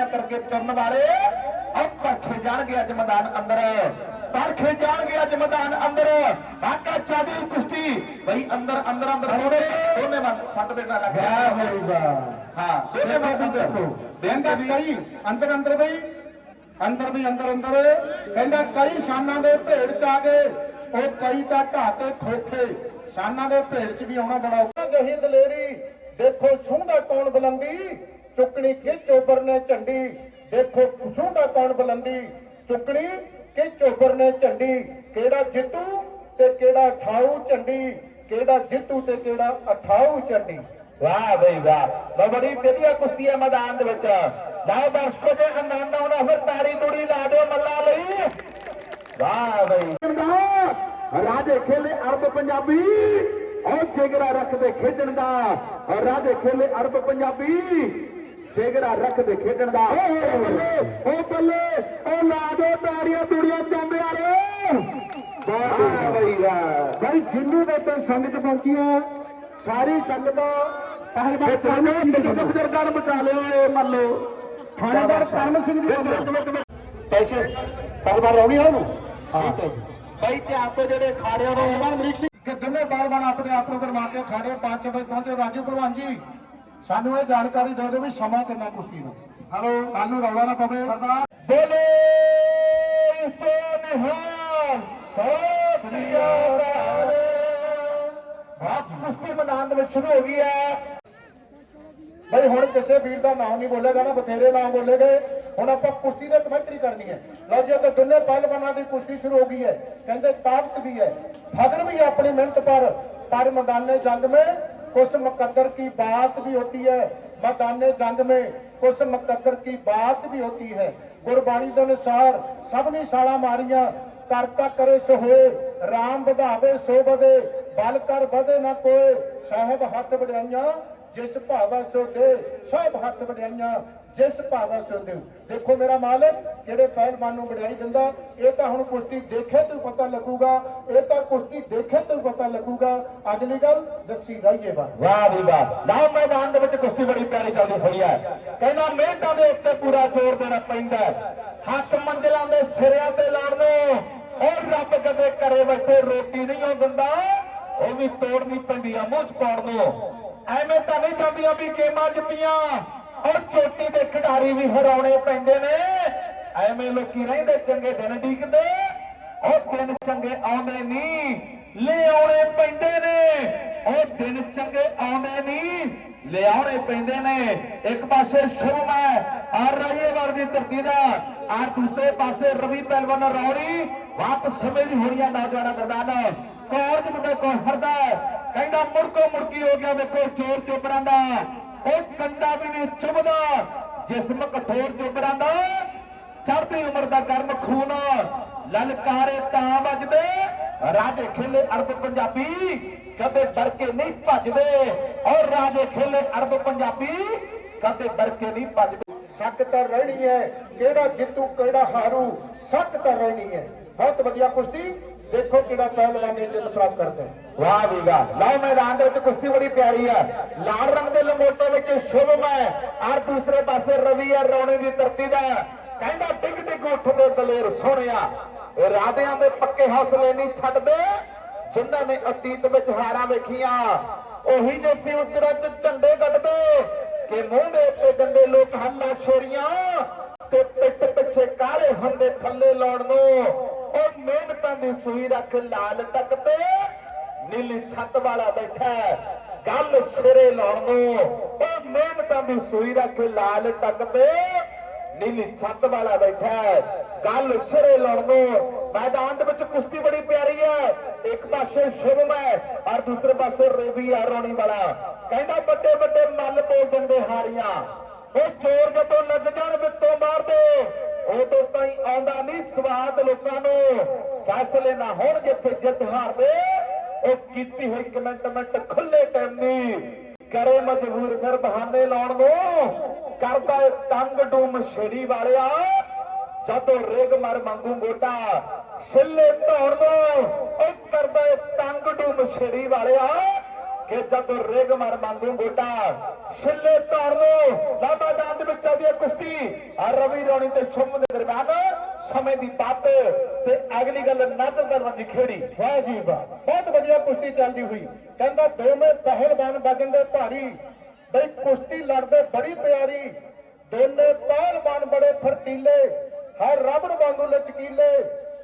ਕੁਸ਼ਤੀਆਂ ਕਰਕੇ ਤੁਰਨ ਵਾਲੇ ਉਹ ਪਰਖੇ ਜਾਣਗੇ ਅੱਜ ਮੈਦਾਨ ਅੰਦਰ। ਪਰਖੇ ਜਾਣਗੇ ਅੱਜ ਮੈਦਾਨ ਅੰਦਰ। ਆਕਾ ਚਾਦੀ ਕੁਸ਼ਤੀ। ਬਈ ਅੰਦਰ ਅੰਦਰ ਅੰਦਰ। ਹੋਵੇ ਦੋਨੇ ਮਨ ਛੱਡ ਦੇਣਾ ਲੱਗਿਆ ਹੋਊਗਾ ਹਾਂ ਦੋਨੇ ਮਨ ਦੇਖੋ। ਕਹਿੰਦਾ ਕਈ ਅੰਦਰ ਅੰਦਰ ਬਈ। ਅੰਦਰ ਵੀ ਅੰਦਰ ਅੰਦਰ। ਕਹਿੰਦਾ ਕਈ ਸ਼ਾਨਾਂ ਦੇ ਭੇੜ ਚ ਆ ਗਏ। ਉਹ ਕਈ ਤਾਂ ਢਾਤੇ ਖੋਖੇ। ਸ਼ਾਨਾਂ ਦੇ ਭੇੜ ਚ ਵੀ ਆਉਣਾ ਬੜਾ ਔਖਾ। ਜਹੀ ਦਲੇਰੀ। ਦੇਖੋ ਸੂੰਦਾ ਕੌਣ ਬੁਲੰਦੀ? ਚੁੱਕਣੀ ਕਿ ਚੋਬਰ ਨੇ ਝੰਡੀ? ਦੇਖੋ ਸੂੰਦਾ ਕੌਣ ਬੁਲੰਦੀ? ਚੁੱਕਣੀ ਕਿ ਚੋਬਰ ਨੇ ਝੰਡੀ? ਕਿਹੜਾ ਜਿੱਤੂ ਤੇ ਕਿਹੜਾ ਠਾਊ ਝੰਡੀ? ਕਿਹੜਾ ਜਿੱਤੂ ਤੇ ਕਿਹੜਾ ਅਠਾਊ ਝੰਡੀ? ਵਾਹ ਬਈ ਵਾਹ। ਬੜੀ ਵਧੀਆ ਕੁਸ਼ਤੀ ਹੈ ਮੈਦਾਨ ਦੇ ਵਿੱਚ। ਲਓ ਦਰਸ਼ਕੋ ਜੇ ਆਨੰਦ ਆਉਣਾ ਫਿਰ ਤਾੜੀ ਤੂੜੀ ਲਾ ਦਿਓ ਮੱਲਾ ਲਈ। ਵਾਹ ਬਈ। ਰਾਜੇ ਖੇਲੇ ਅਰਬ ਪੰਜਾਬੀ ਉਹ ਜਿਗਰਾ ਰੱਖਦੇ ਖੇਡਣ ਦਾ। ਰਾਜੇ ਖੇਲੇ ਅਰਬ ਪੰਜਾਬੀ ਜਿਗਰਾ ਰੱਖਦੇ ਖੇਡਣ ਦਾ। ਓ ਬੱਲੇ ਓ ਬੱਲੇ ਓ ਲਾ ਦੋ ਤਾੜੀਆਂ ਤੂੜੀਆਂ ਚੰਬਿਆਂ ਰੇ ਵਾਹ ਬਈ ਬਈ ਜਿੰਨੀ ਦੇ ਤੇ ਸੰਗਤ ਪਹੁੰਚੀਆਂ ਸਾਰੀ ਸੰਗਤਾਂ ਪਹਿਲਵਾਨ ਚਾਹਨੇ ਬਜ਼ੁਰਗ ਨੂੰ ਬਚਾ ਲਿਓ ਇਹ ਮੰਨ ਲਓ। ਥਾਣੇਦਾਰ ਕਰਮ ਸਿੰਘ ਜੀ ਵਿੱਚ ਵਿੱਚ ਪੈਸੇ ਪਹਿਲਵਾਨ ਰੌਣੀ ਵਾਲੇ ਨੂੰ? ਹਾਂ। ਬਈ ਧਿਆਨ ਤੋਂ ਜਿਹੜੇ ਖਾੜਿਆਂ ਨੂੰ ਕਿ ਜਿੰਨੇ ਬਾਰ-ਬਾਰ ਆਪਣੇ ਆਪ ਨੂੰ ਕਰਵਾ ਕੇ ਖਾੜੇ 5 ਵਜੇ ਪਹੁੰਚੇ ਰਾਜੂ ਭਲਵਾਨ ਜੀ। ਸਾਨੂੰ ਇਹ ਜਾਣਕਾਰੀ ਦੇ ਦਿਓ ਵੀ ਸਮਾਂ ਕਿੰਨਾ ਕੁਸ਼ਤੀ ਦਾ ਹਲੋ। ਸਾਨੂੰ ਰੌਲਾ ਨਾ ਪਵੇ। ਬੋਲੇ ਸੋ ਨਿਹਾਲ ਸੋਸੀਆ ਬਾਰੇ ਬਾਤ ਕੁਸ਼ਤੀ ਮੈਦਾਨ ਦੇ ਵਿੱਚ ਹੋ ਗਈ ਹੈ। ਬਈ ਹੁਣ ਕਿਸੇ ਵੀਰ ਦਾ ਨਾਮ ਨਹੀਂ ਬੋਲੇਗਾ ਨਾ ਬਥੇਰੇ ਨਾਮ ਬੋਲੇਗੇ ਹੁਣ ਆਪਾਂ ਕੁਸ਼ਤੀ ਦੇ ਕਮੈਂਟਰੀ ਕਰਨੀ ਹੈ। ਲਓ ਜੀ ਤਾਂ ਦੋਨੇ ਪਹਿਲਵਾਨਾਂ ਦੀ ਕੁਸ਼ਤੀ ਸ਼ੁਰੂ ਹੋ ਗਈ ਹੈ। ਕਹਿੰਦੇ ਤਾਕਤ ਵੀ ਹੈ। ਫਗਰ ਵੀ ਆਪਣੀ ਮਿਹਨਤ ਪਰ ਪਰ ਮੈਦਾਨੇ ਜੰਗ ਮੇ कुछ मुकद्दर की बात भी होती है मैदान जंग में कुछ मुकद्दर की बात भी होती है गुरबाणी ਦੇ ਅਨੁਸਾਰ ਸਭਨੀ ਸਾਲਾ ਮਾਰੀਆਂ ਕਰਤਾ ਕਰੇ ਸੋ ਹੋਏ ਰਾਮ ਵਧਾਵੇ ਸੋ ਵਧੇ ਬਲ ਕਰ ਵਧੇ ਨਾ ਕੋਏ ਸਾਹਿਬ ਹੱਥ ਵਡਿਆਈਆਂ ਜਿਸ ਭਾਵਾ ਸੋ ਦੇ ਸਭ ਹੱਥ ਵਡਿਆਈਆਂ ਜਿਸ ਭਾਵਾ ਸੋ ਦੇ ਦੇਖੋ ਮੇਰਾ ਮਾਲਕ, ਜਿਹੜੇ ਪਹਿਲਵਾਨ ਨੂੰ ਵਡਿਆਈ ਦਿੰਦਾ, ਇਹ ਤਾਂ ਹੁਣ ਕੁਸ਼ਤੀ ਦੇਖੇ ਤੋਂ ਪਤਾ ਲੱਗੂਗਾ, ਇਹ ਤਾਂ ਕੁਸ਼ਤੀ ਦੇਖੇ ਤੋਂ ਪਤਾ ਲੱਗੂਗਾ। ਅਗਲੀ ਗੱਲ, ਜੱਸੀ ਰਾਈਏ ਬਾ ਵਾਹ ਵੀ ਵਾਹ। ਲਓ ਮੈਦਾਨ ਦੇ ਵਿੱਚ ਕੁਸ਼ਤੀ ਬੜੀ ਪਿਆਰੀ ਚੱਲਦੀ ਹੋਈ ਹੈ। ਕਹਿੰਦਾ ਮਿਹਨਤਾਂ ਦੇ ਉੱਤੇ ਪੂਰਾ ਜ਼ੋਰ ਦੇਣਾ ਪੈਂਦਾ ਹੱਥ ਮੰਜ਼ਲਾਂ ਦੇ ਸਿਰਿਆਂ ਤੇ ਲਾਉਣੋ ਉਹ ਰੱਬ ਕਦੇ ਕਰੇ ਬੈਠੇ ਰੋਟੀ ਨਹੀਂ ਉਹ ਦਿੰਦਾ। ਉਹ ਵੀ ਤੋੜਨੀ ਪੈਂਦੀ ਆ, ਮੂੰਹ ਚ ਪਾਉਣ ਨੂੰ ਐਵੇਂ ਤਾਂ ਨਹੀਂ ਜਾਂਦੀਆਂ ਵੀ ਗੇਮਾਂ ਜਿੱਤੀਆਂ। ਔਰ ਚੋਟੀ ਦੇ ਖਿਡਾਰੀ ਵੀ ਹਰਾਉਣੇ ਪੈਂਦੇ ਨੇ। ਐਵੇਂ ਲੋਕੀ ਰਹਿੰਦੇ ਚੰਗੇ ਦਿਨ ਡੀਕਦੇ ਉਹ ਦਿਨ ਚੰਗੇ ਆਉਂਦੇ ਨਹੀਂ ਲੈ ਪੈਂਦੇ ਨੇ। ਉਹ ਦਿਨ ਚੰਗੇ ਆਉਂਦੇ ਨਹੀਂ ਲਿਆਉਣੇ ਪੈਂਦੇ ਨੇ। ਇੱਕ ਪਾਸੇ ਸ਼ੁਭਮ ਹੈ ਆ ਰਾਈਏਵਾਲ ਦੀ ਧਰਤੀ ਦਾ ਆ ਦੂਸਰੇ ਪਾਸੇ ਰਵੀ ਪਹਿਲਵਾਨ ਰੌਣੀ ਵਾਤ ਸਮੇਂ ਦੀ ਹੋਣੀ ਆ ਨੌਜਵਾਨਾਂ ਦਰਦਾਨ ਕੌਣ ਚ ਮੁੰਡਾ ਹਰਦਾ ਕਹਿੰਦਾ ਮੁੜਕੋ ਮੁੜਕੀ ਹੋ ਗਿਆ, ਵੇਖੋ ਚੋਰ ਚੋਪਰਾਂ ਦਾ। ਉਹ ਕੰਡਾ ਵੀ ਨਹੀਂ ਚੁਬਦਾ ਜਿਸਮ ਕਠੋਰ ਚੋਬਰਾਂ ਦਾ ਚੜ੍ਹਦੀ ਉਮਰ ਦਾ ਗਰਮ ਖੂਨ। ਲਲਕਾਰੇ ਤਾਂ ਵੱਜਦੇ, ਰਾਜੇ ਖੇਲੇ ਅਰਬ ਪੰਜਾਬੀ, ਕਦੇ ਡਰ ਨਹੀਂ ਭੱਜਦੇ। ਔਰ ਰਾਜੇ ਖੇਲੇ ਅਰਬ ਪੰਜਾਬੀ, ਕਦੇ ਬਰਕੇ ਨਹੀਂ ਭੱਜਦੇ। ਸ਼ੱਕ ਤਾਂ ਰਹਿਣੀ ਹੈ, ਕਿਹੜਾ ਜਿੱਤੂ, ਕਿਹੜਾ ਹਾਰੂ, ਸ਼ੱਕ ਤਾਂ ਰਹਿਣੀ ਹੈ। ਬਹੁਤ ਵਧੀਆ ਕੁਸ਼ਤੀ। ਦੇਖੋ ਕਿਹੜਾ ਪਹਿਲਵਾਨ ਇਹ ਪ੍ਰਾਪਤ ਕਰਦਾ ਹੈ ਵਾਹ ਵੀ ਵਾਹ। ਲਓ ਮੈਦਾਨ ਦੇ ਵਿੱਚ ਕੁਸ਼ਤੀ ਬੜੀ ਪਿਆਰੀ ਹੈ। ਲਾਲ ਰੰਗ ਦੇ ਲੰਗੋਟੇ ਵਿੱਚ ਸ਼ੁਭਮ ਹੈ ਔਰ ਦੂਸਰੇ ਪਾਸੇ ਰਵੀ ਹੈ, ਰੌਣੀ ਦੀ ਧਰਤੀ ਦਾ। ਕਹਿੰਦਾ ਟਿਕ ਟਿਕ ਉੱਠਦੇ ਦਲੇਰ ਸੋਹਣਿਆ। ਇਹ ਦੇ ਪੱਕੇ ਹੌਸਲੇ ਨਹੀਂ ਛੱਡਦੇ, ਜਿਨ੍ਹਾਂ ਨੇ ਅਤੀਤ ਵਿੱਚ ਹਾਰਾਂ ਵੇਖੀਆਂ। ਉਹੀ ਜੇ ਫਿਊਚਰਾਂ 'ਚ ਝੰਡੇ ਗੱਡਦੇ, ਕਿ ਮੂੰਹ ਦੇ ਉੱਤੇ ਗੰਦੇ ਲੋਕ ਹੱਲਾ ਛੋਰੀਆਂ ਤੇ ਪਿੱਠ ਪਿੱਛੇ ਕਾਲੇ ਹੁੰਦੇ ਥੱਲੇ ਲਾਉਣ ਨੂੰ। ਉਹ ਮਿਹਨਤਾਂ ਦੀ ਸੂਈ ਰੱਖ ਲਾਲ ਟੱਕ ਤੇ ਨੀਲੀ ਛੱਤ ਵਾਲਾ ਬੈਠਾ ਗੱਲ ਸਿਰੇ ਲਾਉਣ ਨੂੰ। ਉਹ ਮਿਹਨਤਾਂ ਦੀ ਸੂਈ ਰੱਖ ਲਾਲ ਟੱਕ ਤੇ ਨੀਲੀ ਛੱਤ ਵਾਲਾ ਬੈਠਾ ਗੱਲ ਸਿਰੇ ਲਾਉਣ ਨੂੰ। ਮੈਦਾਨ ਦੇ ਵਿੱਚ ਕੁਸ਼ਤੀ ਬੜੀ ਪਿਆਰੀ ਹੈ। ਇੱਕ ਪਾਸੇ ਸ਼ੁਭਮ ਹੈ ਔਰ ਦੂਸਰੇ ਪਾਸੇ ਰਵੀ ਹੈ ਰੋਣੀ ਵਾਲਾ। ਕਹਿੰਦਾ ਵੱਡੇ ਵੱਡੇ ਮੱਲ ਬੋਲ ਦਿੰਦੇ ਹਾਰੀਆਂ। ਉਹ ਚੋਰ ਜਦੋਂ ਲੱਗ ਉਦੋਂ ਤਾਈਂ ਆਉਂਦਾ ਨਹੀਂ, ਸਵਾਦ ਲੋਕਾਂ ਨੂੰ ਫੈਸਲੇ ਨਾ ਹੋਣ ਜਿੱਥੇ ਜਿੱਤ ਹਾਰਦੇ ਉਹ ਕੀਤੀ ਹੋਈ ਕਮੈਂਟਮੈਂਟ ਖੁੱਲੇ ਟਾਈਮ ਨਹੀਂ ਕਰੇ ਮਜਬੂਰ ਫਿਰ ਬਹਾਨੇ ਲਾਉਣ ਨੂੰ। ਕਰਦਾ ਏ ਤੰਗ ਡੂਮ ਛੇੜੀ ਵਾਲਿਆ। ਜਦੋਂ ਰੇਗ ਮਰ ਮੰਗੂ ਗੋਟਾ ਛਿੱਲੇ ਧੌਣ ਨੂੰ, ਉਹ ਕਰਦਾ ਏ ਤੰਗ ਡੂਮ ਛੇੜੀ ਵਾਲਿਆ। ਕਿ ਜਦ ਰੇਗ ਮਾਰ ਮੰਗੂ ਗੋਟਾ ਛਿੱਲੇ ਧਾਰ ਨੂੰ ਲਾਬਾ ਦੇ ਵਿੱਚ ਚੱਲਦੀ ਹੈ ਕੁਸ਼ਤੀ। ਆ ਰਵੀ ਰੌਣੀ ਤੇ ਸ਼ੁਭ ਦੇ ਦਰਮਿਆਨ ਸਮੇਂ ਦੀ ਬਾਤ ਤੇ ਅਗਲੀ ਗੱਲ ਨਜ਼ਰ ਦਰਵਾਂ ਦੀ ਖੇੜੀ। ਵਾਹ ਜੀ ਵਾਹ, ਬਹੁਤ ਵਧੀਆ ਕੁਸ਼ਤੀ ਚੱਲਦੀ ਹੋਈ। ਕਹਿੰਦਾ ਦੋਵੇਂ ਪਹਿਲਵਾਨ ਵਜਨ ਦੇ ਭਾਰੀ। ਬਈ ਕੁਸ਼ਤੀ ਲੜਦੇ ਬੜੀ ਪਿਆਰੀ। ਦੋਨੇ ਪਹਿਲਵਾਨ ਬੜੇ ਫਰਤੀਲੇ। ਹਰ ਰਬੜ ਵਾਂਗੂ ਲਚਕੀਲੇ।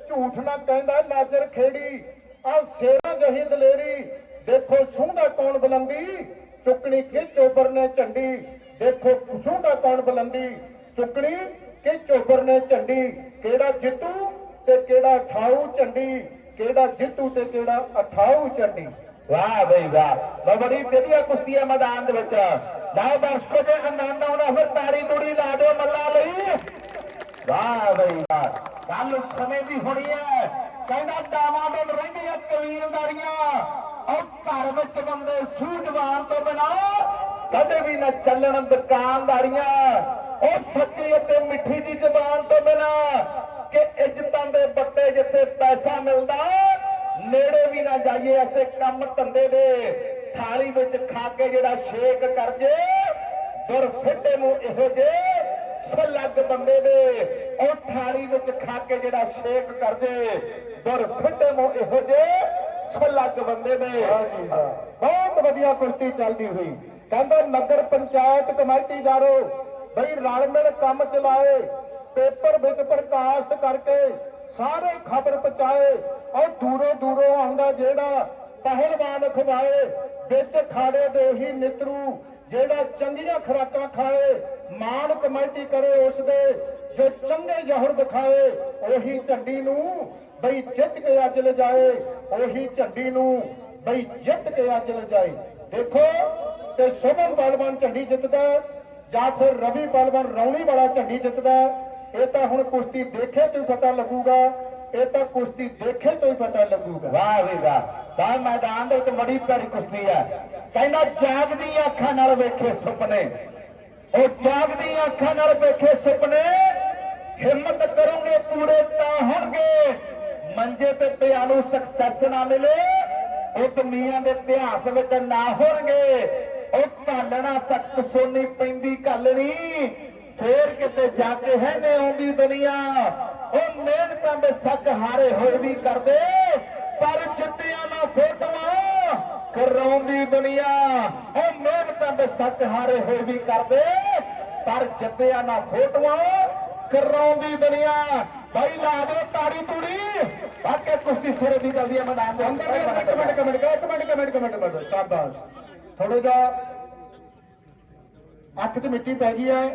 ਝੂਠ ਨਾ ਕਹਿੰਦਾ ਨਾਜ਼ਰ ਖੇੜੀ। ਆ ਸੇਨਾ ਜਹੀ ਦਲੇਰੀ। ਦੇਖੋ ਸੂੰਦਾ ਕੌਣ ਬੁਲੰਦੀ? ਚੁੱਕਣੀ ਕਿ ਚੋਬਰ ਨੇ ਝੰਡੀ? ਦੇਖੋ ਸੂੰਦਾ ਕੌਣ ਬੁਲੰਦੀ? ਚੁੱਕਣੀ ਕਿ ਚੋਬਰ ਨੇ ਝੰਡੀ? ਕਿਹੜਾ ਜਿੱਤੂ ਤੇ ਕਿਹੜਾ ਠਾਊ ਝੰਡੀ? ਕਿਹੜਾ ਜਿੱਤੂ ਤੇ ਕਿਹੜਾ ਅਠਾਊ ਝੰਡੀ? ਵਾਹ ਬਈ ਵਾਹ। ਬਹੁਤ ਬੜੀ ਵਧੀਆ ਕੁਸ਼ਤੀ ਹੈ ਮੈਦਾਨ ਦੇ ਵਿੱਚ। ਲਓ ਦਰਸ਼ਕੋ, ਜੇ ਆਨੰਦ ਆਉਣਾ ਫਿਰ ਤਾੜੀ ਤੂੜੀ ਲਾ ਦਿਓ ਮੱਲਾ ਲਈ। ਵਾਹ ਬਈ ਵਾਹ। ਗੱਲ ਸਮੇਂ ਦੀ ਹੋਣੀ ਹੈ। ਕਹਿੰਦਾ ਡਾਵਾਂ ਦੇ ਰਹਿੰਦੀਆਂ ਕਬੀਲਦਾਰੀਆਂ। ਉਹ ਘਰ ਵਿੱਚ ਬੰਦੇ ਸੂਝਵਾਨ ਤੋਂ ਬਿਨਾ ਕਦੇ ਵੀ ਨਾ ਚੱਲਣ ਦੁਕਾਨਦਾਰੀਆਂ। ਉਹ ਸੱਚੀ ਅਤੇ ਮਿੱਠੀ ਜੀ ਜ਼ਬਾਨ ਤੋਂ ਬਿਨਾ ਕਿ ਇੱਜ਼ਤਾਂ ਦੇ ਬੱਟੇ ਜਿੱਥੇ ਪੈਸਾ ਮਿਲਦਾ, ਨੇੜੇ ਵੀ ਨਾ ਜਾਈਏ ਐਸੇ ਕੰਮ ਧੰਦੇ ਦੇ। ਥਾਲੀ ਵਿੱਚ ਖਾ ਕੇ ਜਿਹੜਾ ਸ਼ੇਕ ਕਰ ਜੇ ਦੁਰ ਫਿੱਟੇ ਨੂੰ ਇਹੋ ਜੇ ਸਲੱਗ ਬੰਦੇ ਦੇ। ਉਹ ਥਾਲੀ ਵਿੱਚ ਖਾ ਕੇ ਜਿਹੜਾ ਸ਼ੇਕ ਕਰ ਜੇ ਦੁਰ ਫਿੱਟੇ ਨੂੰ ਇਹੋ ਜੇ ਸਲੱਗ ਬੰਦੇ ਵਾਹ ਬਹੁਤ ਵਧੀਆ ਕੁਸ਼ਤੀ ਚੱਲਦੀ ਹੋਈ। ਕਹਿੰਦਾ ਨਗਰ ਪੰਚਾਇਤ ਕਮੇਟੀਦਾਰੋ ਬਈ ਰਲ ਮਿਲ ਕੰਮ ਚਲਾਏ ਪੇਪਰ ਵਿੱਚ ਪ੍ਰਕਾਸ਼ਿਤ ਕਰਕੇ ਸਾਰੇ ਖਬਰ ਪਹੁੰਚਾਏ ਔਰ ਦੂਰੋਂ ਦੂਰੋਂ ਆਉਂਦਾ ਜਿਹੜਾ ਪਹਿਲਵਾਨ ਖਵਾਏ ਵਿੱਚ ਖਾੜੇ ਦੇ ਹੀ ਨਿਤਰੂ ਜਿਹੜਾ ਚੰਗੀਆਂ ਖੁਰਾਕਾਂ ਖਾਏ ਮਾਣ ਕਮੇਟੀ ਕਰੇ ਉਸ ਦੇ ਜੋ ਚੰਗੇ ਜਹਰ ਦਿਖਾਏ ਉਹੀ ਝੰਡੀ ਨੂੰ ਬਈ ਜਿੱਤ ਕੇ ਅੱਜ ਲਿਜਾਏ, ਉਹੀ ਝੰਡੀ ਨੂੰ ਬਈ ਜਿੱਤ ਕੇ ਅੱਜ ਲਿਜਾਏ। ਦੇਖੋ, ਤੇ ਸ਼ੁਭਮ ਬਲਵਾਨ ਝੰਡੀ ਜਿੱਤਦਾ ਜਾਂ ਫਿਰ ਰਵੀ ਬਲਵਾਨ ਰੌਣੀ ਵਾਲਾ ਝੰਡੀ ਜਿੱਤਦਾ ਇਹ ਤਾਂ ਹੁਣ ਕੁਸ਼ਤੀ ਦੇਖੇ ਤੋਂ ਹੀ ਪਤਾ ਲੱਗੂਗਾ, ਇਹ ਤਾਂ ਕੁਸ਼ਤੀ ਦੇਖੇ ਤੋਂ ਹੀ ਪਤਾ ਲੱਗੂਗਾ। ਵਾਹ ਵੀ ਵਾਹ, ਤਾਂ ਮੈਦਾਨ ਦੇ ਵਿੱਚ ਬੜੀ ਪਿਆਰੀ ਕੁਸ਼ਤੀ ਹੈ। ਕਹਿੰਦਾ ਜਾਗਦੀ ਅੱਖਾਂ ਨਾਲ ਵੇਖੇ ਸੁਪਨੇ। ਉਹ ਜਾਗਦੀ ਅੱਖਾਂ ਨਾਲ ਵੇਖੇ ਸੁਪਨੇ, ਹਿੰਮਤ ਕਰੋਗੇ ਪੂਰੇ ਤਾਂ ਮੰਜੇ ਤੇ ਪਿਆ ਨੂੰ ਸਕਸੈਸ ਨਾ ਮਿਲੇ, ਉਹ ਦੁਨੀਆ ਦੇ ਇਤਿਹਾਸ ਵਿੱਚ ਨਾ ਹੋਣਗੇ। ਉਹ ਘਾਲਣਾ ਸਖਤ ਸੋਨੀ ਪੈਂਦੀ ਘਾਲਣੀ ਫੇਰ ਕਿਤੇ ਜਾ ਕੇ ਹੈ ਨੇ ਆਉਂਦੀ ਦੁਨੀਆ। ਉਹ ਮਿਹਨਤਾਂ ਵਿੱਚ ਸੱਕ ਹਾਰੇ ਹੋਏ ਵੀ ਕਰਦੇ, ਪਰ ਚਿੱਟੀਆਂ ਨਾ ਫੋਟੋਆਂ ਕਰਾਉਂਦੀ ਦੁਨੀਆ। ਉਹ ਮਿਹਨਤਾਂ ਵਿੱਚ ਸੱਕ ਹਾਰੇ ਹੋਏ ਵੀ ਕਰਦੇ, ਪਰ ਜੱਦਿਆਂ ਨਾ ਫੋਟੋਆਂ ਕਰਾਉਂਦੀ ਦੁਨੀਆ। ਬਾਈ ਲਾ ਦੇ ਤਾੜੀ ਤੂੜੀ ਬਾਕੀ ਕੁਸ਼ਤੀ ਸਿਰੇ ਦੀ ਚੱਲਦੀ ਹੈ ਮੈਦਾਨ ਦੇ ਅੰਦਰ ਇੱਕ ਮਿੰਟ ਇੱਕ ਮਿੰਟ ਇੱਕ ਮਿੰਟ ਇੱਕ ਮਿੰਟ ਇੱਕ ਸ਼ਾਬਾਸ਼ ਥੋੜਾ ਜਿਹਾ ਅੱਖ 'ਚ ਮਿੱਟੀ ਪੈ ਗਈ ਹੈ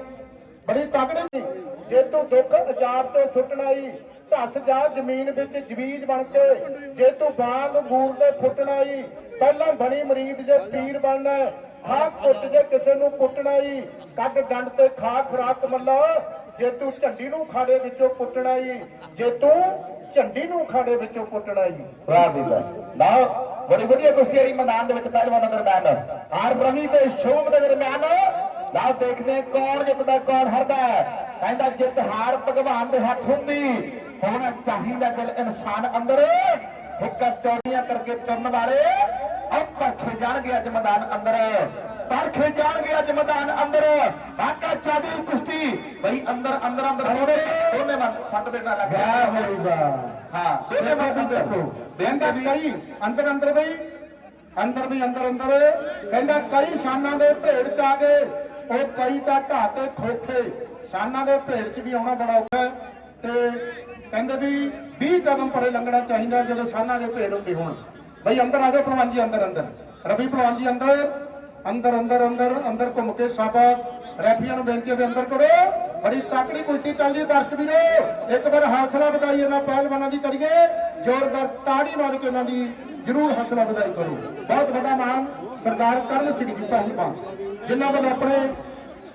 ਬੜੀ ਤਕੜੀ ਸੀ ਜੇ ਤੂੰ ਦੁੱਖ ਅਜਾਬ ਤੋਂ ਸੁੱਟਣਾਈ ਧਸ ਜਾ ਜ਼ਮੀਨ ਵਿੱਚ ਜਵੀਜ ਬਣ ਕੇ ਜੇ ਤੂੰ ਬਾਗ ਗੂਰ ਦੇ ਫੁੱਟਣਾਈ ਪਹਿਲਾਂ ਬਣੀ ਮਰੀਦ ਜੇ ਪੀਰ ਬਣਨਾ ਹਾਂ ਕੁੱਟ ਜੇ ਕਿਸੇ ਨੂੰ ਕੁੱਟਣਾਈ ਕੱਢ ਡੰਡ ਤੇ ਖਾ ਖੁਰਾਕ ਮੱਲਾ ਜੇ ਤੂੰ ਝੰਡੀ ਨੂੰ ਖਾੜੇ ਵਿੱਚੋਂ ਕੁੱਟਣਾਈ ਜੇ ਤੂੰ ਝੰਡੀ ਨੂੰ ਖਾੜੇ ਵਿੱਚੋਂ ਕੁੱਟਣਾਈ ਵਾਹ ਵੀ ਵਾਹ। ਲਓ, ਬੜੀ ਵਧੀਆ ਕੁਸ਼ਤੀ ਮੈਦਾਨ ਦੇ ਵਿੱਚ ਪਹਿਲਵਾਨਾਂ ਦਰਮਿਆਨ। ਆਰ ਰਵੀ ਤੇ ਸ਼ੋਭ ਦੇ ਦਰਮਿਆਨ। ਲਓ, ਦੇਖਦੇ ਹਾਂ ਕੌਣ ਜਿੱਤਦਾ, ਕੌਣ ਹਾਰਦਾ ਕਹਿੰਦਾ ਜਿੱਤ ਹਾਰ ਭਗਵਾਨ ਦੇ ਹੱਥ ਹੁੰਦੀ। ਹੋਣਾ ਚਾਹੀਦਾ ਦਿਲ ਇਨਸਾਨ ਅੰਦਰ। ਹਿੱਕਾਂ ਚੌੜੀਆਂ ਕਰਕੇ ਤੁਰਨ ਵਾਲੇ। ਉਹ ਪਰਖੇ ਜਾਣਗੇ ਅੱਜ ਮੈਦਾਨ ਅੰਦਰ। ਪਰਖੇ ਜਾਣਗੇ ਅੱਜ ਮੈਦਾਨ ਅੰਦਰ। ਬਾਕਾ ਚਾਦੀ ਕੁਸ਼ਤੀ। ਬਈ ਅੰਦਰ ਅੰਦਰ ਅੰਦਰ ਹੋਣੇ ਦੋਨੇ ਮਨ ਛੱਡ ਦੇਣਾ ਲੱਗਿਆ ਵਾਹ ਹੋਊਗਾ ਹਾਂ ਇਹਦੇ ਬਾਅਦ ਦੇਖੋ। ਕਹਿੰਦਾ ਕਈ ਅੰਦਰ ਅੰਦਰ ਬਈ। ਅੰਦਰ ਵੀ ਅੰਦਰ ਅੰਦਰ। ਕਹਿੰਦਾ ਕਈ ਸ਼ਾਨਾਂ ਦੇ ਭੇੜ ਚ ਆ ਗਏ। ਉਹ ਕਈ ਤਾਂ ਤੇ ਖੋਖੇ। ਸ਼ਾਨਾਂ ਦੇ ਭੇੜ ਚ ਵੀ ਆਉਣਾ ਬੜਾ ਔਖਾ ਤੇ ਕਹਿੰਦੇ ਵੀ 20 ਕਦਮ ਪਰੇ ਲੰਘਣਾ ਚਾਹੀਦਾ ਜਦੋਂ ਸ਼ਾਨਾਂ ਦੇ ਭੇੜ ਹੁੰਦੇ ਹੋਣ। ਬਈ ਅੰਦਰ ਆ ਜਾਓ ਭਲਵਾਨ ਜੀ ਅੰਦਰ ਅੰਦਰ। ਰਵੀ ਭਲਵਾਨ ਜੀ ਅੰਦਰ। ਅੰਦਰ ਅੰਦਰ ਅੰਦਰ ਅੰਦਰ ਘੁੰਮ ਕੇ ਸਾਬਾ ਰੈਫਰੀਆਂ ਨੂੰ ਬੇਨਤੀ ਹੈ ਵੀ ਅੰਦਰ ਬੜੀ ਤਾਕੜੀ ਕੁਸ਼ਤੀ ਚੱਲਦੀ ਦਰਸ਼ਕ ਵੀਰੋ। ਇੱਕ ਵਾਰ ਹੌਸਲਾ ਵਧਾਈ ਇਹਨਾਂ ਪਹਿਲਵਾਨਾਂ ਦੀ ਕਰੀਏ। ਜ਼ੋਰਦਾਰ ਤਾੜੀ ਮਾਰ ਕੇ ਇਹਨਾਂ ਦੀ ਜ਼ਰੂਰ ਹੌਸਲਾ ਵਧਾਈ ਕਰੋ। ਬਹੁਤ ਵੱਡਾ ਨਾਮ ਸਰਦਾਰ ਕਰਨ ਸਿੰਘ ਜੀ, ਪਹਿਲਵਾਨ। ਜਿਨ੍ਹਾਂ ਵੱਲੋਂ ਆਪਣੇ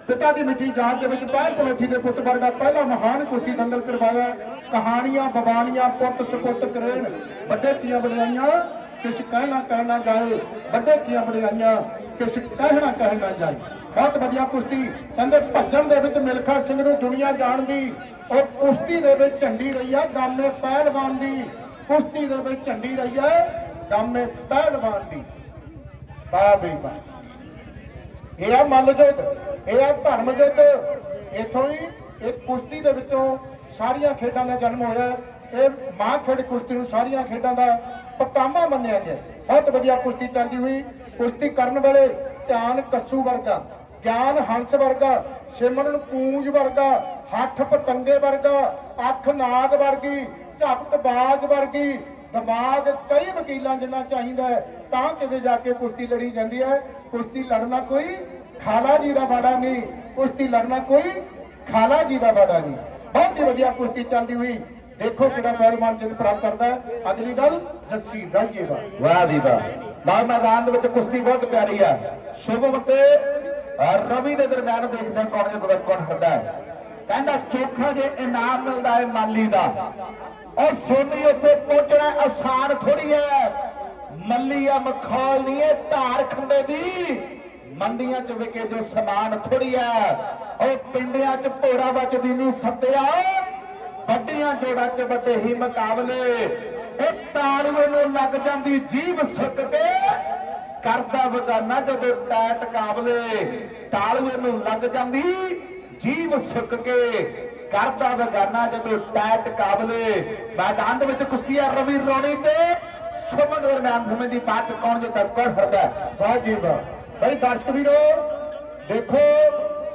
ਪਿਤਾ ਦੀ ਮਿੱਠੀ ਯਾਦ ਦੇ ਵਿੱਚ ਪਹਿਲ ਪਲੋਠੀ ਦੇ ਪੁੱਤ ਵਰਗਾ ਪਹਿਲਾ ਮਹਾਨ ਕੁਸ਼ਤੀ ਦੰਗਲ ਕਰਵਾਇਆ। ਕਹਾਣੀਆਂ ਬਵਾਨੀਆਂ ਪੁੱਤ ਸੁਪੁੱਤ ਕਰੇਨ ਵੱਡੇ ਤੀਆਂ ਵਡਿਆਈਆਂ, ਕਿਸ ਕਹਿਣਾ ਕਹਿਣਾ ਜਾਏ। ਵੱਡੇ ਤੀਆਂ ਵਡਿਆਈਆਂ ਕਿਸ ਕਹਿਣਾ ਕਹਿਣਾ ਜਾਏ ਬਹੁਤ ਵਧੀਆ ਕੁਸ਼ਤੀ। ਕਹਿੰਦੇ ਭੱਜਣ ਦੇ ਵਿੱਚ ਮਿਲਖਾ ਸਿੰਘ ਨੂੰ ਦੁਨੀਆ ਜਾਣਦੀ ਉਹ ਕੁਸ਼ਤੀ ਦੇ ਵਿੱਚ ਝੰਡੀ ਰਹੀ ਆ ਗਾਮੇ ਪਹਿਲਵਾਨ ਦੀ। ਕੁਸ਼ਤੀ ਦੇ ਵਿੱਚ ਝੰਡੀ ਰਹੀ ਆ ਗਾਮੇ ਪਹਿਲਵਾਨ ਦੀ। ਵਾਹ ਬਈ ਵਾਹ ਇਹ ਆ ਮੱਲਜੋਤ, ਇਹ ਆ ਧਰਮ ਜੋਤ ਇਥੋਂ ਹੀ ਇਹ ਕੁਸ਼ਤੀ ਦੇ ਵਿੱਚੋਂ ਸਾਰੀਆਂ ਖੇਡਾਂ ਦਾ ਜਨਮ ਹੋਇਆ। ਇਹ ਮਾਂ ਖੇਡ ਕੁਸ਼ਤੀ ਨੂੰ ਸਾਰੀਆਂ ਖੇਡਾਂ ਦਾ ਪਤਾਮਾ ਮੰਨਿਆ ਗਿਆ। ਬਹੁਤ ਵਧੀਆ ਕੁਸ਼ਤੀ ਚੱਲਦੀ ਹੋਈ। ਕੁਸ਼ਤੀ ਕਰਨ ਵਾਲੇ ਧਿਆਨ ਕੱਸੂ ਵਰਗਾ, ਗਿਆਨ ਹੰਸ ਵਰਗਾ, ਸਿਮਰਨ ਕੂੰਜ ਵਰਗਾ, ਹੱਥ ਪਤੰਗੇ ਵਰਗਾ, ਅੱਖ ਨਾਗ ਵਰਗੀ, ਝਪਟ ਬਾਜ ਵਰਗੀ, ਦਿਮਾਗ ਕਈ ਵਕੀਲਾਂ ਜਿੰਨਾ ਚਾਹੀਦਾ ਹੈ, ਤਾਂ ਕਿਤੇ ਜਾ ਕੇ ਕੁਸ਼ਤੀ ਲੜੀ ਜਾਂਦੀ ਹੈ। ਕੁਸ਼ਤੀ ਲੜਨਾ ਕੋਈ ਖਾਲਾ ਜੀ ਦਾ ਬਾੜਾ ਨਹੀਂ। ਕੁਸ਼ਤੀ ਲੜਨਾ ਕੋਈ ਖਾਲਾ ਜੀ ਦਾ ਬਾੜਾ ਨਹੀਂ। ਬਹੁਤ ਹੀ ਵਧੀਆ ਕੁਸ਼ਤੀ ਚੱਲਦੀ ਹੋਈ। ਦੇਖੋ ਕਿਹੜਾ ਪਹਿਲਵਾਨ ਜਿੱਤ ਪ੍ਰਾਪਤ ਕਰਦਾ ਹੈ। ਅਗਲੀ ਗੱਲ, ਜੱਸੀ ਰਾਜੇਵਾ ਵਾਹ ਜੀ ਵਾਹ। ਲਾਲ ਮੈਦਾਨ ਦੇ ਵਿੱਚ ਕੁਸ਼ਤੀ ਬਹੁਤ ਪਿਆਰੀ ਆ ਸ਼ੁਭਮ ਤੇ ਰਵੀ ਦੇ ਦਰਮਿਆਨ ਦੇਖਦੇ ਹਾਂ ਕੌਣ ਜਿੱਤਦਾ, ਕੌਣ ਹਰਦਾ ਹੈ। ਕਹਿੰਦਾ, ਚੋਖਾ ਜੇ ਇਨਾਮ ਮਿਲਦਾ ਹੈ ਮਾਲੀ ਦਾ। ਔਰ ਸੋਨੀ ਉੱਥੇ ਪਹੁੰਚਣਾ ਆਸਾਨ ਥੋੜੀ ਹੈ। ਮੱਲੀ ਆ, ਮਖੌਲ ਨਹੀਂ ਹੈ, ਧਾਰ ਖੰਡੇ ਦੀ। ਮੰਡੀਆਂ 'ਚ ਵਿਕੇ ਜੋ ਸਮਾਨ ਥੋੜੀ ਹੈ। ਉਹ ਪਿੰਡਿਆਂ 'ਚ ਭੋਰਾ ਵੱਜਦੀ ਨਹੀਂ, ਸੱਤਿਆ। ਵੱਡੀਆਂ ਜੋੜਾਂ 'ਚ ਵੱਡੇ ਹੀ ਮੁਕਾਬਲੇ। ਉਹ ਤਾਲਵੇ ਨੂੰ ਲੱਗ ਜਾਂਦੀ ਜੀਭ ਸੁੱਕ ਕੇ ਕਰਦਾ ਬਗਾਨਾ ਜਦੋਂ ਟੈਟ ਕਾਬਲੇ। ਤਾਲਵੇ ਨੂੰ ਲੱਗ ਜਾਂਦੀ ਜੀਭ ਸੁੱਕ ਕੇ ਕਰਦਾ ਬਗਾਨਾ ਜਦੋਂ ਟੈਟ ਕਾਬਲੇ। ਮੈਦਾਨ ਦੇ ਵਿੱਚ ਕੁਸ਼ਤੀਆ ਰਵੀ ਰੋਣੀ ਤੇ ਸ਼ੁਭਨ ਦਰਮਿਆਨ ਸਮੇਂ ਦੀ ਬਾਤ ਕੌਣ ਜੇ ਕੌਣ ਹਰਦਾ? ਹੈ? ਵਾਹ ਜੀ ਵਾਹ। ਬਈ ਦਰਸ਼ਕ ਵੀਰੋ, ਦੇਖੋ,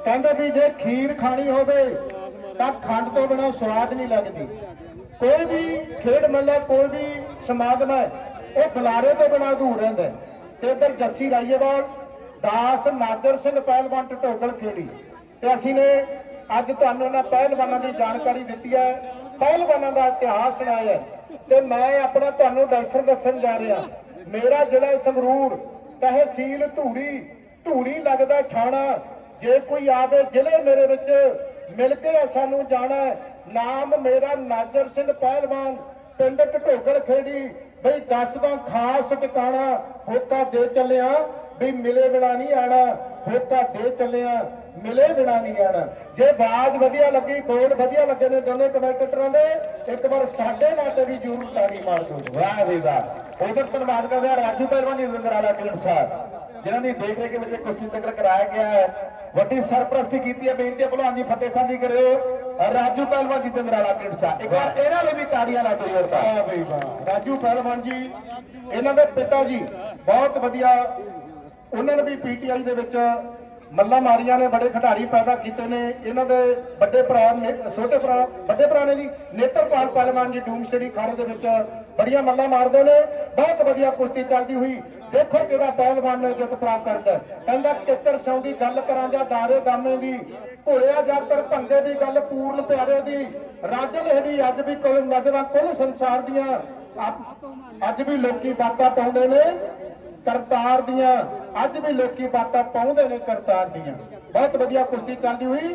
ਕਹਿੰਦੇ ਵੀ ਜੇ ਖੀਰ ਖਾਣੀ ਹੋਵੇ ਤਾਂ ਖੰਡ ਤੋਂ ਬਿਨਾ ਸਵਾਦ ਨਹੀਂ ਲੱਗਦੀ। ਕੋਈ ਵੀ ਖੇਡ ਮੇਲਾ, ਕੋਈ ਵੀ ਸਮਾਗਮ ਹੈ, ਉਹ ਬੁਲਾਰੇ ਤੋਂ ਬਿਨਾ ਅਧੂਰ ਰਹਿੰਦਾ ਤੇ ਇੱਧਰ ਜੱਸੀ ਰਾਈਏਵਾਲ ਦਾਸ ਨਾਦਰ ਸਿੰਘ ਪਹਿਲਵਾਨ ਟਟੋਗਲ ਖੇੜੀ ਤੇ ਅਸੀਂ ਨੇ ਅੱਜ ਤੁਹਾਨੂੰ ਇਹਨਾਂ ਪਹਿਲਵਾਨਾਂ ਦੀ ਜਾਣਕਾਰੀ ਦਿੱਤੀ ਹੈ। ਪਹਿਲਵਾਨਾਂ ਦਾ ਇਤਿਹਾਸ ਸੁਣਾਇਆ ਹੈ। ਤੇ ਮੈਂ ਆਪਣਾ ਤੁਹਾਨੂੰ ਦਰਸ਼ਨ ਦੱਸਣ ਜਾ ਰਿਹਾ। ਮੇਰਾ ਜ਼ਿਲ੍ਹਾ ਸੰਗਰੂਰ ਤਹਿਸੀਲ ਧੂਰੀ ਧੂਰੀ ਲੱਗਦਾ ਠਾਣਾ। ਜੇ ਕੋਈ ਆਵੇ ਜ਼ਿਲ੍ਹੇ ਮੇਰੇ ਵਿੱਚ ਮਿਲ ਕੇ ਸਾਨੂੰ ਜਾਣਾ ਨਾਮ ਮੇਰਾ ਨਾਜਰ ਸਿੰਘ ਪਹਿਲਵਾਨ, ਪਿੰਡ ਢਟੋਗਲ ਖੇੜੀ। ਬਈ ਦੱਸਦਾ ਖਾਸ ਟਿਕਾਣਾ ਹੋਕਾ ਦੇ ਚੱਲਿਆ। ਵੀ ਮਿਲੇ ਬਿਨਾ ਨਹੀਂ ਆਣਾ ਹੋਕਾ ਦੇ ਚੱਲਿਆ, ਮਿਲੇ ਬਿਨਾ ਨਹੀਂ ਆਣਾ। ਜੇ ਆਵਾਜ਼ ਵਧੀਆ ਲੱਗੀ, ਬੋਲ ਵਧੀਆ ਲੱਗੇ ਨੇ ਦੋਨੇ ਕਮੈਂਟੇਟਰਾਂ ਦੇ, ਇੱਕ ਵਾਰ ਸਾਡੇ ਨਾਲ ਤੇ ਵੀ ਜ਼ਰੂਰ ਤਾੜੀ ਮਾਰ ਦਿਓ। ਵਾਹ ਜੀ ਵਾਹ। ਉਧਰ ਧੰਨਵਾਦ ਕਰਦਾ ਰਾਜੂ ਪਹਿਲਵਾਨ ਜੀ ਜ਼ਿੰਦਰਾਲਾ ਟੀਮ ਸਾਹਿਬ ਜਿਨ੍ਹਾਂ ਦੀ ਦੇਖ ਰੇਖ ਵਿੱਚ ਕੁਸ਼ਤੀ ਤੱਕ ਕਰਾਇਆ ਗਿਆ ਹੈ। ਵੱਡੀ ਸਰਪ੍ਰਸਤੀ ਕੀਤੀ ਹੈ ਬੇਨਤੀ ਹੈ ਭਲਵਾਨ ਜੀ ਫਤਿਹ ਸਾਂਝੀ ਕਰਿਓ। ਰਾਜੂ ਪਹਿਲਵਾਨ ਜੀ ਟੀਮ ਸਾਹਿਬ। ਇੱਕ ਵਾਰ ਇਹਨਾਂ ਲਈ ਵੀ ਤਾੜੀਆਂ ਲਾ ਦਿਓ ਤਾਂ। ਵਾਹ ਬਈ ਵਾਹ। ਰਾਜੂ ਪਹਿਲਵਾਨ ਜੀ ਇਹਨਾਂ ਦੇ ਪਿਤਾ ਜੀ ਬਹੁਤ ਵਧੀਆ। ਉਹਨਾਂ ਨੇ ਵੀ ਪੀਟੀਆਈ ਦੇ ਵਿੱਚ ਮੱਲਾ ਮਾਰੀਆਂ ਨੇ ਬੜੇ ਖਿਡਾਰੀ ਪੈਦਾ ਕੀਤੇ ਨੇ। ਇਹਨਾਂ ਦੇ ਵੱਡੇ ਭਰਾ ਨੇ ਛੋਟੇ ਭਰਾ ਵੱਡੇ ਭਰਾ ਨੇ ਜੀ। ਨੇਤਰਪਾਲ ਪਹਿਲਵਾਨ ਜੀ ਡੂਮਸੜੀ ਖਾੜੇ ਦੇ ਵਿੱਚ ਬੜੀਆਂ ਮੱਲਾ ਮਾਰਦੇ ਨੇ ਬਹੁਤ ਵਧੀਆ ਕੁਸ਼ਤੀ ਚੱਲਦੀ ਹੋਈ। ਦੇਖੋ ਕਿਹੜਾ ਪਹਿਲਵਾਨ ਨੇ ਜਿੱਤ ਪ੍ਰਾਪਤ ਕਰਦਾ। ਕਹਿੰਦਾ ਕਿੱਤਰ ਸਿਉਂ ਦੀ ਗੱਲ ਕਰਾਂ ਜਾਂ ਦਾਰੇ ਗਾਮੇ ਦੀ ਘੋੜਿਆ ਜਾਤਰ ਭੰਗੇ ਦੀ ਗੱਲ ਪੂਰਨ ਪਿਆਰੇ ਦੀ ਰਾਜਲ ਹੜੀ ਅੱਜ ਵੀ ਕੋਲ ਨਜ਼ਰਾਂ ਕੁੱਲ ਸੰਸਾਰ ਦੀਆਂ ਅੱਜ ਵੀ ਲੋਕੀ ਬਾਤਾਂ ਪਾਉਂਦੇ ਨੇ ਕਰਤਾਰ ਦੀਆਂ ਅੱਜ ਵੀ ਲੋਕੀ ਬਾਤਾਂ ਪਾਉਂਦੇ ਨੇ ਕਰਤਾਰ ਦੀਆਂ। ਬਹੁਤ ਵਧੀਆ ਕੁਸ਼ਤੀ ਚੱਲਦੀ ਹੋਈ।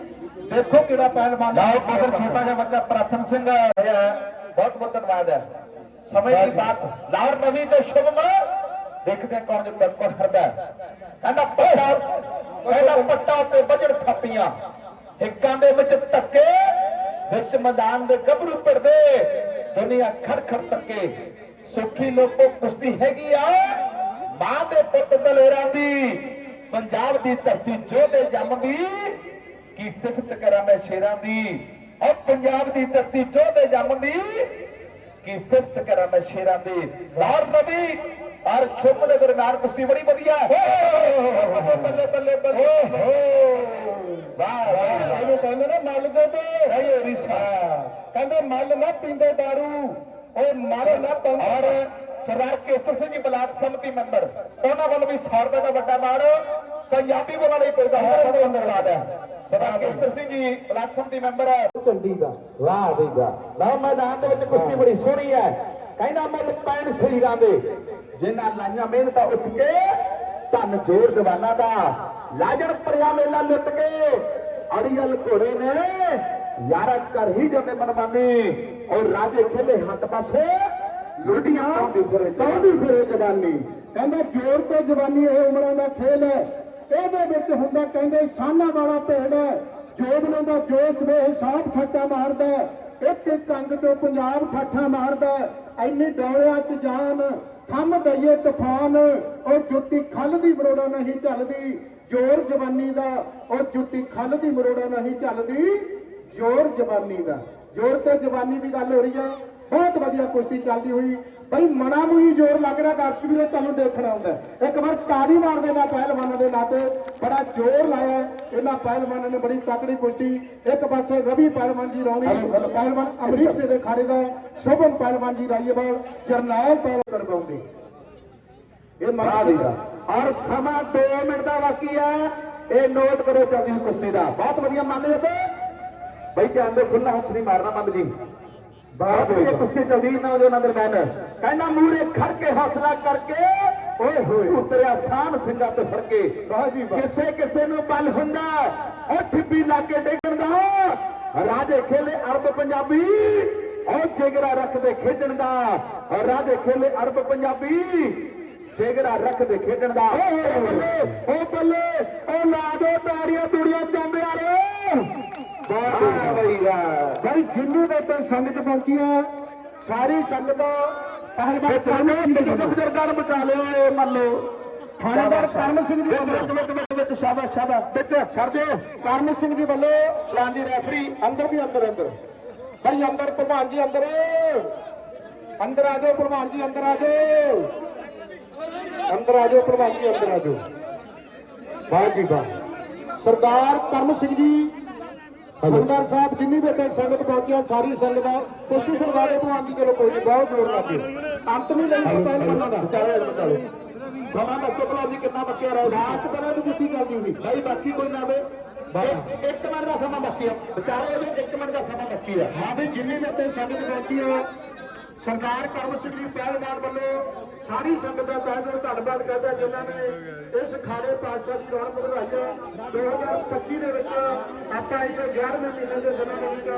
ਦੇਖੋ ਕਿਹੜਾ ਪਹਿਲਵਾਨ ਲਾਓ ਛੋਟਾ ਜਿਹਾ ਬੱਚਾ ਪ੍ਰਥਮ ਸਿੰਘ ਹੋਇਆ ਬਹੁਤ ਬਹੁਤ ਧੰਨਵਾਦ ਹੈ। ਸਮੇਂ ਦੀ ਬਾਤ। ਲਾਓ ਰਵੀ ਤੇ ਸ਼ੁਭਮ ਦੇਖਦੇ ਹਾਂ ਕੌਣ ਜਿੱਤਦਾ ਕੌਣ ਹਰਦਾ ਹੈ। ਕਹਿੰਦਾ ਪੱਟਾ ਕਹਿੰਦਾ ਪੱਟਾ ਉੱਤੇ ਵਜੜ ਥਾਪੀਆਂ। ਹਿੱਕਾਂ ਦੇ ਵਿੱਚ ਧੱਕੇ, ਵਿੱਚ ਮੈਦਾਨ ਗੱਭਰੂ ਪਿੜਦੇ ਦੁਨੀਆ ਖੜ ਖੜ ਤੱਕੇ ਲੋਕੋ ਕੁਸ਼ਤੀ ਹੈਗੀ ਆ। ਮਾਂ ਦੇ ਪੁੱਤ ਦਲੇਰਾਂ ਦੀ, ਪੰਜਾਬ ਦੀ ਧਰਤੀ ਜੋਧੇ ਜੰਮਦੀ। ਕੀ ਸਿਫਤ ਕਰਾਂ ਮੈਂ ਸ਼ੇਰਾਂ ਦੀ? ਔਰ ਪੰਜਾਬ ਦੀ ਧਰਤੀ ਜੋਧੇ ਜੰਮਦੀ। ਕੀ ਸਿਫਤ ਕਰਾਂ ਮੈਂ ਸ਼ੇਰਾਂ ਦੀ? ਲਾਰ ਨਬੀ ਔਰ ਸ਼ੁਭ ਦੇ ਦਰਮਿਆਨ ਕੁਸ਼ਤੀ ਬੜੀ ਵਧੀਆ ਹੈ। ਬੱਲੇ ਬੱਲੇ ਬੱਲੇ ਵਾਹ ਵਾਹ ਇਹਨੂੰ ਕਹਿੰਦੇ ਨੇ ਮੱਲ ਦੇ ਤੇ। ਨਹੀਂ ਰਿਸ਼ਾ ਕਹਿੰਦੇ ਮੱਲ ਨਾ ਪੀਂਦੇ ਦਾਰੂ ਉਹ ਮਰ ਨਾ ਔਰ ਪਾਉਂਦੇ ਸਰਦਾਰ ਕੇਸਰ ਸਿੰਘ ਜੀ ਬਲਾਕ ਸਮਿਤੀ ਮੈਂਬਰ ਉਹਨਾਂ ਵੱਲ ਵੀ 100 ਰੁਪਏ ਦਾ ਵੱਡਾ ਮਾਣ ਪੰਜਾਬੀ ਬੋਲਣ ਲਈ ਪੈਦਾ ਹੋਇਆ ਉਹਦੇ ਅੰਦਰ ਲਾਦਾ ਸਰਦਾਰ ਕੇਸਰ ਸਿੰਘ ਜੀ ਬਲਾਕ ਸਮਿਤੀ ਮੈਂਬਰ ਹੈ। ਝੰਡੀ ਦਾ ਵਾਹ ਵੀ ਵਾਹ। ਲਓ ਮੈਦਾਨ ਦੇ ਵਿੱਚ ਕੁਸ਼ਤੀ ਬੜੀ ਸੋਹਣੀ ਹੈ। ਕਹਿੰਦਾ ਮੁੱਲ ਪੈਣ ਸਰੀਰਾਂ ਦੇ ਜਿਨ੍ਹਾਂ ਲਾਈਆਂ ਮਿਹਨਤਾਂ ਉੱਠ ਕੇ ਧਨ ਜੋਰ ਜਵਾਨਾਂ ਦਾ ਲਾਜਣ ਪਰਿਆ ਮੇਲਾ ਲੁੱਟ ਕੇ ਅੜੀਅਲ ਘੋੜੇ ਨੇ ਯਾਰਾ ਕਰ ਹੀ ਜਾਂਦੇ ਮਨਮਾਨੀ। ਔਰ ਰਾਜੇ ਖੇਲੇ ਹੱਥ ਪਾਸੇ ਫਿਰੇ ਕਾਉਂਦੀ ਫਿਰੇ ਜਵਾਨੀ। ਕਹਿੰਦਾ ਜ਼ੋਰ ਤੇ ਜਵਾਨੀ ਇਹ ਉਮਰਾਂ ਦਾ ਖੇਲ ਹੈ। ਇਹਦੇ ਵਿੱਚ ਹੁੰਦਾ ਕਹਿੰਦੇ ਸਾਨਾ ਵਾਲਾ ਭੇੜ ਹੈ। ਜੋਬਨਾਂ ਦਾ ਜੋਸ਼ ਵੇ ਹਿਸਾਬ ਠੱਟਾ ਮਾਰਦਾ ਇੱਕ ਇੱਕ ਅੰਗ ਚੋਂ ਪੰਜਾਬ ਠੱਠਾ ਮਾਰਦਾ ਹੈ। ਇੰਨੀ 'ਚ ਜਾਨ, ਥੰਮ ਦਈਏ ਤੂਫਾਨ, ਉਹ ਜੁੱਤੀ ਖੱਲ ਦੀ ਮਰੋੜਾ ਨਹੀਂ ਚੱਲਦੀ। ਜ਼ੋਰ ਜਵਾਨੀ ਦਾ, ਉਹ ਜੁੱਤੀ ਖੱਲ ਦੀ ਮਰੋੜਾ ਨਹੀਂ ਚੱਲਦੀ। ਜ਼ੋਰ ਜਵਾਨੀ ਦਾ। ਜ਼ੋਰ ਤੇ ਜਵਾਨੀ ਦੀ ਗੱਲ ਹੋ ਰਹੀ ਆ ਬਹੁਤ ਵਧੀਆ ਕੁਸ਼ਤੀ ਚੱਲਦੀ ਹੋਈ। ਬਈ ਮਨਾ ਨੂੰ ਹੀ ਜ਼ੋਰ ਲੱਗ ਰਿਹਾ ਦਰਸ਼ਕ ਵੀਰੋ ਤੁਹਾਨੂੰ ਦੇਖਣਾ ਆਉਂਦਾ ਹੈ। ਇੱਕ ਵਾਰ ਤਾੜੀ ਮਾਰ ਦੇਣਾ ਪਹਿਲਵਾਨਾਂ ਦੇ ਨਾਤੇ। ਬੜਾ ਜ਼ੋਰ ਲਾਇਆ। ਇਹਨਾਂ ਪਹਿਲਵਾਨਾਂ ਨੇ ਬੜੀ ਤਕੜੀ ਕੁਸ਼ਤੀ। ਇੱਕ ਪਾਸੇ ਰਵੀ ਪਹਿਲਵਾਨ ਜੀ ਰੌਣੀ ਪਹਿਲਵਾਨ ਅਮਰੀਕ ਸਿੰਘ ਦੇ ਖਾੜੇ ਦਾ ਸ਼ੋਭਨ ਪਹਿਲਵਾਨ ਜੀ ਰਾਈਏਵਾਲ ਜਰਨੈਲ ਪਹਿਲਵਾਨ ਕਰਵਾਉਂਦੇ। ਇਹ ਮਰਾ ਦੇਗਾ ਔਰ ਸਮਾਂ 2 ਮਿੰਟ ਦਾ ਬਾਕੀ ਹੈ। ਇਹ ਨੋਟ ਕਰੋ ਚੱਲਦੀ ਕੁਸ਼ਤੀ ਦਾ। ਬਹੁਤ ਵਧੀਆ ਮੰਨ ਲਿਓ ਤੇ। ਬਈ ਧਿਆਨ ਦੇ ਖੁੱਲਾ ਹੱਥ ਨਹੀਂ ਮਾਰਨਾ ਮੰਨ ਜੀ। ਬਹੁਤ ਵਧੀਆ ਕੁਸ਼ਤੀ ਚੱਲਦੀ ਨੌਜਵਾਨਾਂ ਦਰਮਿਆਨ ਕਹਿੰਦਾ ਮੂਰੇ ਖੜ ਕੇ ਹੌਸਲਾ ਕਰਕੇ ਓਏ ਹੋਏ। ਉਤਰਿਆ ਸਾਨ ਸਿੰਘਾਂ ਤੇ ਫੜ ਕੇ। ਵਾਹ ਜੀ ਵਾਹ। ਕਿਸੇ ਕਿਸੇ ਨੂੰ ਬਲ ਹੁੰਦਾ ਉਹ ਠਿੱਬੀ ਲਾ ਕੇ ਡੇਗਣ ਦਾ। ਰਾਜੇ ਖੇਲੇ ਅਰਬ ਪੰਜਾਬੀ ਉਹ ਜਿਗਰਾ ਰੱਖਦੇ ਖੇਡਣ ਦਾ। ਰਾਜੇ ਖੇਲੇ ਅਰਬ ਪੰਜਾਬੀ ਜਿਗਰਾ ਰੱਖਦੇ ਖੇਡਣ ਦਾ। ਓ ਬੱਲੇ ਓ ਬੱਲੇ ਲਾ ਦੋ ਤਾੜੀਆਂ ਤੁੜੀਆਂ ਚਾਂਬਿਆਂ ਰੇ ਵਾਹ ਬਈ ਭਾਈ ਜਿੰਨੀ ਦੇ ਤੇ ਸੰਗਤ ਪਹੁੰਚੀ ਹੈ ਸਾਰੀ ਸੰਗਤ ਪਹਿਲਵਾਨ ਵੱਲੋਂ। ਬਜ਼ੁਰਗਾਂ ਨੂੰ ਬਚਾ ਲਿਓ ਇਹ ਮੰਨ ਲਓ। ਥਾਣੇਦਾਰ ਕਰਮ ਸਿੰਘ ਜੀ ਵਿੱਚ ਵੱਲੋਂ। ਵਿੱਚ ਵਿੱਚ ਵਿੱਚ ਸ਼ਾਬਾਸ਼ ਸ਼ਾਬਾਸ਼। ਵਿੱਚ ਛੱਡ ਦਿਓ। ਕਰਮ ਸਿੰਘ ਜੀ ਵੱਲੋਂ ਲਾਂਜੀ ਰੈਫਰੀ ਅੰਦਰ ਵੀ ਅੰਦਰ ਅੰਦਰ। ਭਾਈ ਅੰਦਰ ਪ੍ਰਧਾਨ ਜੀ ਅੰਦਰ। ਅੰਦਰ ਆ ਜਾਓ ਪ੍ਰਧਾਨ ਜੀ ਅੰਦਰ ਆ ਜਾਓ। ਅੰਦਰ ਆ ਜਾਓ ਜੀ ਅੰਦਰ ਆ ਜਾਓ। ਵਾਹ ਜੀ ਵਾਹ ਸਰਦਾਰ ਕਰਮ ਸਿੰਘ ਜੀ ਹਲਦਾਰ ਸਾਹਿਬ ਜਿੰਨੀ ਵੀ ਇੱਥੇ ਸੰਗਤ ਪਹੁੰਚਿਆ ਸਾਰੀ ਸੰਗਤ ਆ ਕੁਸ਼ਤੀ ਸਰਦਾਰੇ ਤੋਂ ਆਂਦੀ ਚਲੋ ਕੋਈ ਨਹੀਂ ਬਹੁਤ ਜ਼ੋਰ ਲੱਗੇ ਅੰਤ ਨਹੀਂ ਲਈ ਪਹਿਲਵਾਨਾਂ ਦਾ। ਵਿਚਾਰੇ ਵਿਚਾਰੇ ਸਮਾਂ ਦੱਸੋ ਭਲਾ ਜੀ ਕਿੰਨਾ ਬੱਕਿਆ ਰਹਿ ਰਾਤ ਤਰ੍ਹਾਂ ਦੀ ਕੁਸ਼ਤੀ ਚੱਲਦੀ ਹੋਈ ਭਾਈ ਬਾਕੀ ਕੋਈ ਨਾ ਆਵੇ। ਇੱਕ- ਮਿੰਟ ਦਾ ਸਮਾਂ ਬਾਕੀ ਆ। ਵਿਚਾਰੇ ਦੇ ਇੱਕ ਮਿੰਟ ਦਾ ਸਮਾਂ ਬਾਕੀ ਆ। ਹਾਂ ਵੀ ਜਿੰਨੀ ਵੀ ਇੱਥੇ ਸੰਗਤ ਪਹੁੰਚੀ ਹੈ ਸਰਕਾਰ ਕਰਮ ਸਿੰਘ ਪਹਿਲਵਾਨ ਵੱਲੋਂ ਸਾਰੀ ਸੰਗਤ ਦਾ ਤਹਿ ਦਿਲੋਂ ਧੰਨਵਾਦ ਕਰਦਾ ਜਿਨ੍ਹਾਂ ਨੇ ਇਸ ਖਾੜੇ ਪਾਤਸ਼ਾਹ ਦੀ ਰੌਣਕ ਵਧਾਈ ਹੈ। 2025 ਦੇ ਵਿੱਚ ਆਪਾਂ ਇਸ 11ਵੇਂ ਮਹੀਨੇ ਦੇ ਦਿਨਾਂ ਦੇ ਵਿੱਚ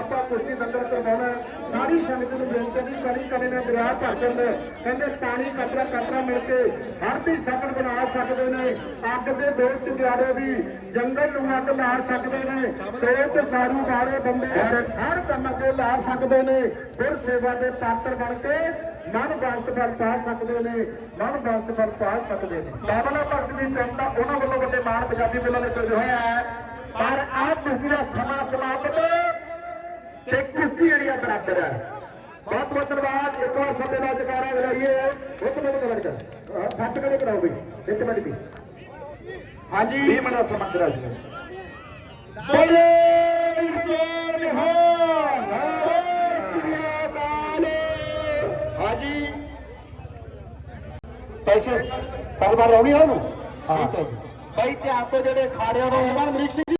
ਆਪਾਂ ਕੁਸ਼ਤੀ ਦੰਗਲ ਕਰਵਾਉਣਾ ਸਾਰੀ ਸੰਗਤ ਨੂੰ ਬੇਨਤੀ ਕਰੀ ਕਰੇ ਨੇ ਦਰਿਆ ਭਰ ਜਾਂਦਾ ਕਹਿੰਦੇ ਪਾਣੀ ਕਤਰਾ ਕਤਰਾ ਮਿਲ ਕੇ ਹਰ ਦੀ ਸ਼ਕਲ ਬਣਾ ਸਕਦੇ ਨੇ। ਅੱਗ ਦੇ ਦੋ ਚਿਆਰੇ ਵੀ ਜੰਗਲ ਨੂੰ ਅੱਗ ਲਾ ਸਕਦੇ ਨੇ। ਸੋਚ ਸਾਰੂ ਵਾਲੇ ਬੰਦੇ ਹਰ ਕੰਮ ਤੇ ਲਾ ਸਕਦੇ ਨੇ। ਫਿਰ ਸੇਵਾ ਦੇ ਪਾਤਰ ਬਣ ਕੇ ਮਨ ਬਸਤ ਫਲ ਪਾ ਸਕਦੇ ਨੇ, ਮਨ ਬਸਤ ਫਲ ਪਾ ਸਕਦੇ ਨੇ। ਬਾਬਲਾ ਭਗਤ ਦੀ ਚੰਤਾ ਉਹਨਾਂ ਵੱਲੋਂ ਵੱਡੇ ਮਾਣ ਪੰਜਾਬੀ ਮੇਲਾ ਦੇ ਕੋਈ ਹੋਇਆ ਹੈ। ਪਰ ਆਹ ਕੁਸ਼ਤੀ ਦਾ ਸਮਾਂ ਸਮਾਪਤ ਤੇ ਕੁਸ਼ਤੀ ਜਿਹੜੀ ਆ ਬਰਾਬਰ ਹੈ। ਬਹੁਤ ਬਹੁਤ ਧੰਨਵਾਦ। ਇੱਕ ਵਾਰ ਸਮੇਂ ਦਾ ਜਕਾਰਾ ਲਗਾਈਏ ਇੱਕ ਮਿੰਟ ਕਵਰ ਕਰ ਫੱਟ ਕੇ ਕਰਾਓ ਵੀ ਇੱਕ ਮਿੰਟ ਵੀ। ਹਾਂਜੀ। 20 ਮਿੰਟ ਦਾ ਸਮਾਂ ਕਰਾ ਸੀ ਬੋਲੇ ਸੋਨਿਹਾਲ ਸ੍ਰੀ ਹਾਂਜੀ ਪੈਸੇ ਪਰਵਾਰ ਆਉਣੀ ਆ ਨੂੰ ਠੀਕ ਹੈ ਜੀ। ਭਾਈ ਧਿਆਨ ਤੋਂ ਜਿਹੜੇ ਖਾੜਿਆਂ ਪਹਿਲਵਾਨ ਅਮਰੀਕ ਸਿੰਘ